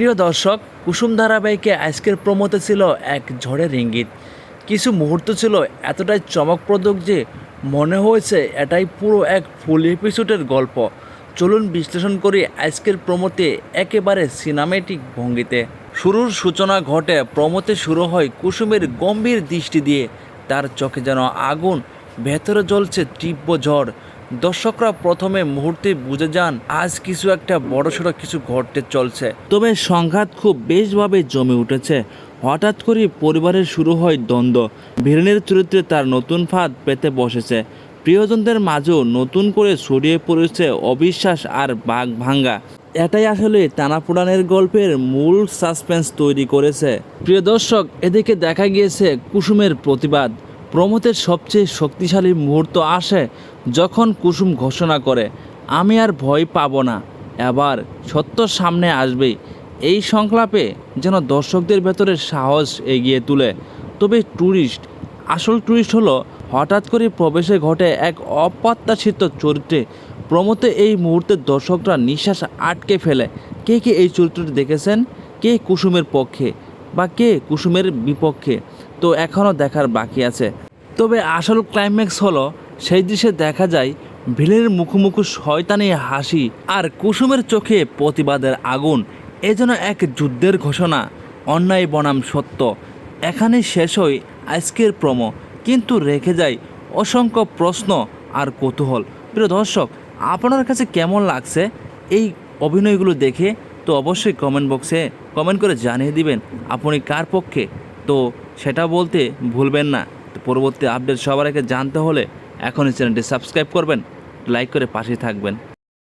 প্রিয় দর্শক, কুসুম ধারাবাহিকে আজকের প্রমোতে ছিল এক ঝড়ের ইঙ্গিত কিছু মুহূর্ত ছিল এতটাই চমকপ্রদ যে মনে হয়েছে এটাই পুরো এক ফুল এপিসোডের গল্প। চলুন বিশ্লেষণ করি আজকের প্রমোতে একেবারে সিনেমেটিক ভঙ্গিতে। শুরুর সূচনা ঘটে প্রমোতে শুরু হয় কুসুমের গম্ভীর দৃষ্টি দিয়ে। তার চোখে যেন আগুন, ভেতরে জ্বলছে তীব্র ঝড়। দর্শকরা প্রথমে মুহূর্তে বুঝে যান, আজ কিছু একটা বড়সড় কিছু ঘটতে চলছে। তবে সংঘাত খুব বেশভাবে জমে উঠেছে। হঠাৎ করে পরিবারের শুরু হয় দ্বন্দ্ব। ভিলেনের চরিত্রে তার নতুন ফাঁদ পেতে বসেছে। প্রিয়জনদের মাঝেও নতুন করে ছড়িয়ে পড়েছে অবিশ্বাস আর বাঘ ভাঙ্গা। এটাই আসলে টানাপোড়ানের গল্পের মূল সাসপেন্স তৈরি করেছে। প্রিয় দর্শক, এদিকে দেখা গিয়েছে কুসুমের প্রতিবাদ। প্রমোদের সবচেয়ে শক্তিশালী মুহূর্ত আসে যখন কুসুম ঘোষণা করে, আমি আর ভয় পাব না, এবার সত্য সামনে আসবেই এই সংলাপে যেন দর্শকদের ভেতরে সাহস এগিয়ে তুলে। তবে ট্যুরিস্ট আসল ট্যুরিস্ট হলো, হঠাৎ করে প্রবেশে ঘটে এক অপ্রত্যাশিত চরিত্রে। প্রমোতে এই মুহূর্তে দর্শকরা নিঃশ্বাস আটকে ফেলে। কে কে এই চরিত্রটি দেখেছেন? কে কুসুমের পক্ষে বা কে কুসুমের বিপক্ষে? তো এখনও দেখার বাকি আছে। তবে আসল ক্লাইম্যাক্স হলো সেই দৃশ্যে দেখা যায় ভিলেনের মুখোমুখি শয়তানি হাসি আর কুসুমের চোখে প্রতিবাদের আগুন। এ যেন এক যুদ্ধের ঘোষণা। অন্যায় বনাম সত্য। এখানে শেষ হয় আজকের প্রমো। কিন্তু রেখে যায় অসংখ্য প্রশ্ন আর কৌতূহল। প্রিয় দর্শক, আপনার কাছে কেমন লাগছে এই অভিনয়গুলো দেখে? তো অবশ্যই কমেন্ট বক্সে কমেন্ট করে জানিয়ে দিবেন আপনি কার পক্ষে। তো সেটা বলতে ভুলবেন না। তো পরবর্তী আপডেট সবার আগে জানতে হলে এখনই চ্যানেলটি সাবস্ক্রাইব করবেন লাইক করে পাশে থাকবেন।